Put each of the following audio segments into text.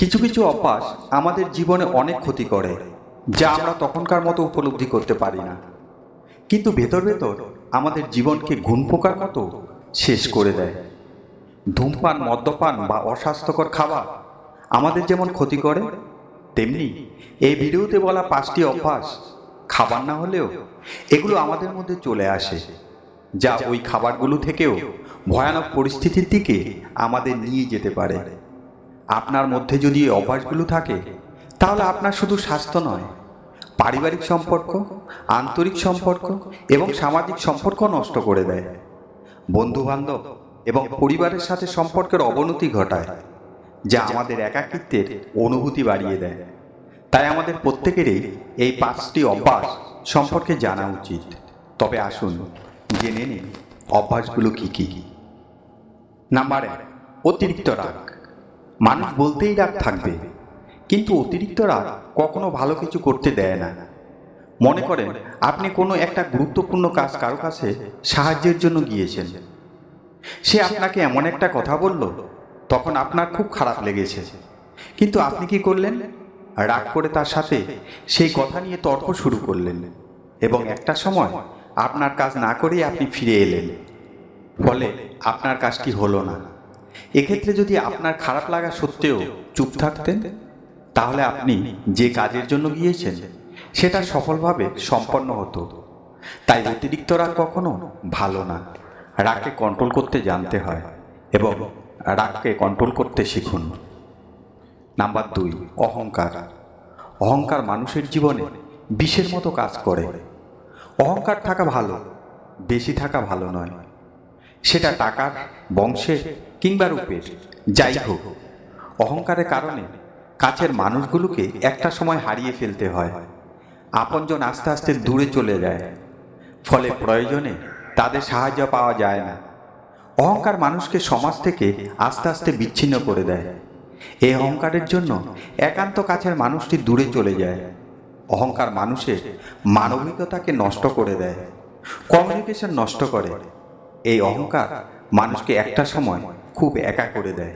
কিছু কিছু অভ্যাস আমাদের জীবনে অনেক ক্ষতি করে, যা আমরা তখনকার মতো উপলব্ধি করতে পারি না। কিন্তু ভেতর ভেতর আমাদের জীবনকে ঘুণ পোকার মতো শেষ করে দেয়। ধূমপান, মদ্যপান বা অস্বাস্থ্যকর খাবার আমাদের যেমন ক্ষতি করে, তেমনি এই ভিডিওতে বলা পাঁচটি অভ্যাস খাবার না হলেও এগুলো আমাদের মধ্যে চলে আসে, যা ওই খাবারগুলো থেকেও ভয়ানক পরিস্থিতির দিকে আমাদের নিয়ে যেতে পারে। আপনার মধ্যে যদি এই অভ্যাসগুলো থাকে, তাহলে আপনার শুধু স্বাস্থ্য নয়, পারিবারিক সম্পর্ক, আন্তরিক সম্পর্ক এবং সামাজিক সম্পর্ক নষ্ট করে দেয়। বন্ধু বান্ধব এবং পরিবারের সাথে সম্পর্কের অবনতি ঘটায়, যা আমাদের একাকিত্বের অনুভূতি বাড়িয়ে দেয়। তাই আমাদের প্রত্যেকেরই এই পাঁচটি অভ্যাস সম্পর্কে জানা উচিত। তবে আসুন, জেনে নিন অভ্যাসগুলো কি কি। নাম্বার এক, অতিরিক্ত রাগ। মানুষ বলতেই রাগ থাকবে, কিন্তু অতিরিক্ত রাগ কখনো ভালো কিছু করতে দেয় না। মনে করেন, আপনি কোনো একটা গুরুত্বপূর্ণ কাজ কারও কাছে সাহায্যের জন্য গিয়েছেন। সে আপনাকে এমন একটা কথা বলল, তখন আপনার খুব খারাপ লেগেছে। কিন্তু আপনি কি করলেন? রাগ করে তার সাথে সেই কথা নিয়ে তর্ক শুরু করলেন এবং একটা সময় আপনার কাজ না করেই আপনি ফিরে এলেন। ফলে আপনার কাজটি হলো না। এক্ষেত্রে যদি আপনার খারাপ লাগা সত্ত্বেও চুপ থাকতেন, তাহলে আপনি যে কাজের জন্য গিয়েছেন, সেটা সফলভাবে সম্পন্ন হতো। তাই অতিরিক্ত রাগ কখনো ভালো না। রাগকে কন্ট্রোল করতে জানতে হয় এবং রাগকে কন্ট্রোল করতে শিখুন। নাম্বার দুই, অহংকার। অহংকার মানুষের জীবনে বিষের মতো কাজ করে। অহংকার থাকা ভালো, বেশি থাকা ভালো নয়। সেটা টাকার, বংশের কিংবা রূপের। যাই হোক, অহংকারের কারণে কাছের মানুষগুলোকে একটা সময় হারিয়ে ফেলতে হয়। আপনজন আস্তে আস্তে দূরে চলে যায়। ফলে প্রয়োজনে তাদের সাহায্য পাওয়া যায় না। অহংকার মানুষকে সমাজ থেকে আস্তে আস্তে বিচ্ছিন্ন করে দেয়। এই অহংকারের জন্য একান্ত কাছের মানুষটি দূরে চলে যায়। অহংকার মানুষের মানবিকতাকে নষ্ট করে দেয়। কমিউনিকেশন নষ্ট করে। এই অহংকার মানুষকে একটা সময় খুব একা করে দেয়।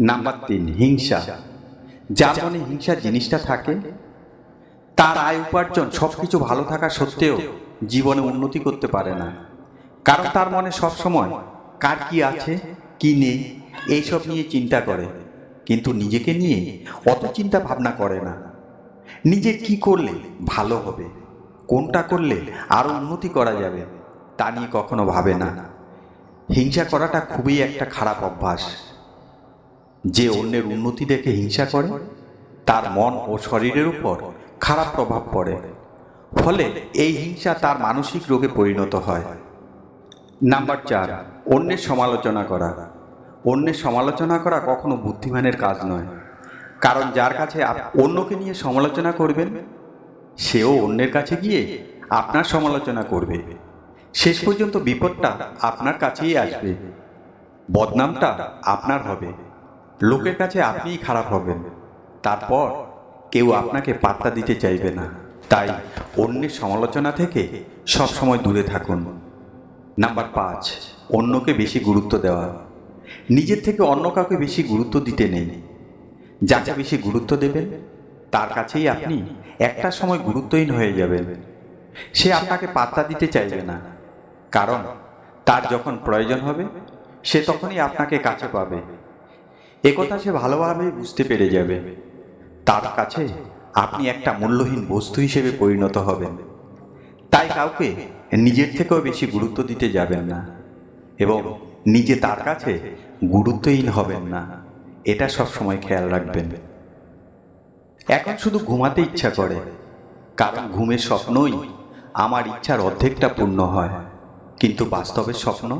নাম্বার তিন, হিংসা। যার মনে হিংসা জিনিসটা থাকে, তার আয় উপার্জন সবকিছু ভালো থাকা সত্ত্বেও জীবনে উন্নতি করতে পারে না। কারণ তার মনে সব সময় কার কি আছে, কি নেই, এইসব নিয়ে চিন্তা করে। কিন্তু নিজেকে নিয়ে অত চিন্তা ভাবনা করে না। নিজে কি করলে ভালো হবে, কোনটা করলে আরও উন্নতি করা যাবে? তা নিয়ে কখনো ভাবে না। হিংসা করাটা খুবই একটা খারাপ অভ্যাস। যে অন্যের উন্নতি দেখে হিংসা করে, তার মন ও শরীরের উপর খারাপ প্রভাব পড়ে। ফলে এই হিংসা তার মানসিক রোগে পরিণত হয়। নাম্বার চার, অন্যের সমালোচনা করা। অন্যের সমালোচনা করা কখনো বুদ্ধিমানের কাজ নয়। কারণ যার কাছে অন্যকে নিয়ে সমালোচনা করবেন, সেও অন্যের কাছে গিয়ে আপনার সমালোচনা করবে। শেষ পর্যন্ত বিপদটা আপনার কাছেই আসবে। বদনামটা আপনার হবে। লোকের কাছে আপনিই খারাপ হবেন। তারপর কেউ আপনাকে পাত্তা দিতে চাইবে না। তাই অন্যের সমালোচনা থেকে সবসময় দূরে থাকুন। নাম্বার পাঁচ, অন্যকে বেশি গুরুত্ব দেওয়া। নিজের থেকে অন্য কাউকে বেশি গুরুত্ব দিতে নেই। যাকে বেশি গুরুত্ব দেবেন, তার কাছেই আপনি একটা সময় গুরুত্বহীন হয়ে যাবেন। সে আপনাকে পাত্তা দিতে চাইবে না। কারণ তার যখন প্রয়োজন হবে, সে তখনই আপনাকে কাছে পাবে। একথা সে ভালোভাবে বুঝতে পেরে যাবে। তার কাছে আপনি একটা মূল্যহীন বস্তু হিসেবে পরিণত হবেন। তাই কাউকে নিজের থেকেও বেশি গুরুত্ব দিতে যাবেন না এবং নিজে তার কাছে গুরুত্বহীন হবেন না। এটা সব সময় খেয়াল রাখবেন। এখন শুধু ঘুমাতে ইচ্ছা করে, কারণ ঘুমের স্বপ্নই আমার ইচ্ছার অর্ধেকটা পূর্ণ হয়। কিন্তু বাস্তবের স্বপ্ন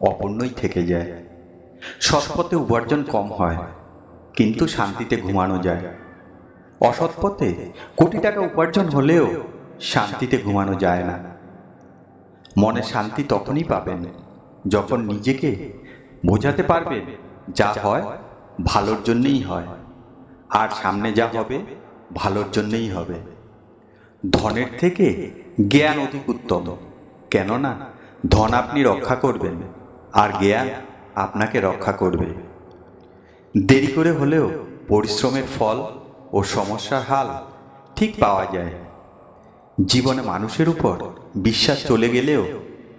অপূর্ণই থেকে যায়। সৎপথে উপার্জন কম হয়, কিন্তু শান্তিতে ঘুমানো যায়। অসৎ পথে কোটি টাকা উপার্জন হলেও শান্তিতে ঘুমানো যায় না। মনে শান্তি তখনই পাবেন যখন নিজেকে বোঝাতে পারবেন যা হয় ভালোর জন্যেই হয়, আর সামনে যা হবে ভালোর জন্যই হবে। ধনের থেকে জ্ঞান অধিক উত্তম, কেননা ধন আপনি রক্ষা করবেন, আর জ্ঞান আপনাকে রক্ষা করবে। দেরি করে হলেও পরিশ্রমের ফল ও সমস্যার হাল ঠিক পাওয়া যায়। জীবনে মানুষের উপর বিশ্বাস চলে গেলেও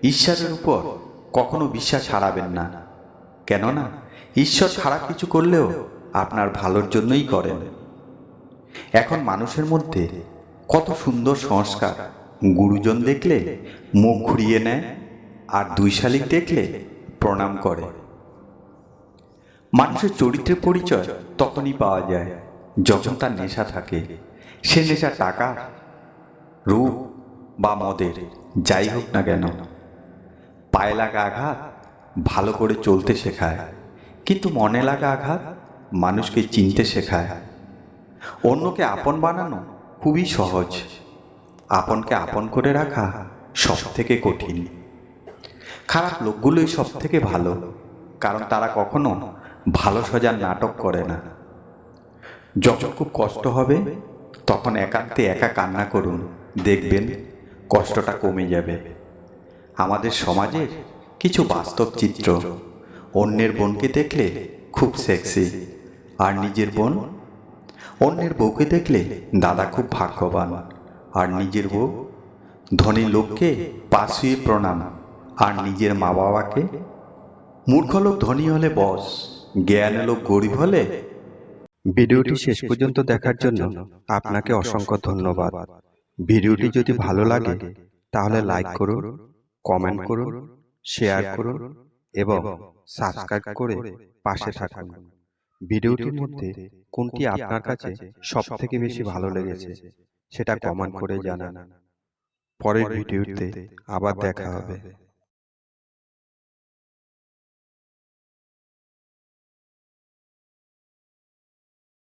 ঈশ্বরের উপর কখনো বিশ্বাস হারাবেন না। কেননা ঈশ্বর খারাপ কিছু করলেও আপনার ভালোর জন্যই করেন। এখন মানুষের মধ্যে কত সুন্দর সংস্কার, গুরুজন দেখলে মুখ ঘুরিয়ে নেয় আর দুই শালিক দেখলে প্রণাম করে। মানুষের চরিত্রের পরিচয় তখনই পাওয়া যায় যখন তার নেশা থাকে। সে নেশা টাকা, রূপ বা মদের, যাই হোক না কেন। পায়ে লাগা আঘাত ভালো করে চলতে শেখায়, কিন্তু মনে লাগা আঘাত মানুষকে চিনতে শেখায়। অন্যকে আপন বানানো খুবই সহজ। আপনকে আপন করে রাখা সব থেকে কঠিন। খারাপ লোকগুলোই সব থেকে ভালো, কারণ তারা কখনো ভালো সজার নাটক করে না। যখন খুব কষ্ট হবে, তখন একান্তে একা কান্না করুন, দেখবেন কষ্টটা কমে যাবে। আমাদের সমাজের কিছু বাস্তব চিত্র, অন্যের বোনকে দেখলে খুব সেক্সি আর নিজের বোন? অন্যের বউকে দেখলে দাদা খুব ভাগ্যবান, আর নিজের বউ? ধনী লোককে পা শুয়ে প্রণাম। আর নিজের মা বাবাকে মূর্খ লোক ধনী হলে বস, জ্ঞান লোক গরিব হলে? ভিডিওটি শেষ পর্যন্ত দেখার জন্য আপনাকে অসংখ্য ধন্যবাদ। ভিডিওটি যদি ভালো লাগে, তাহলে লাইক করুন, কমেন্ট করুন, শেয়ার করুন এবং সাবস্ক্রাইব করে পাশে থাকুন। ভিডিওটির মধ্যে কোনটি আপনার কাছে সব থেকে বেশি ভালো লেগেছে, সেটা কমেন্ট করে জানান। পরের ভিডিওতে আবার দেখা হবে।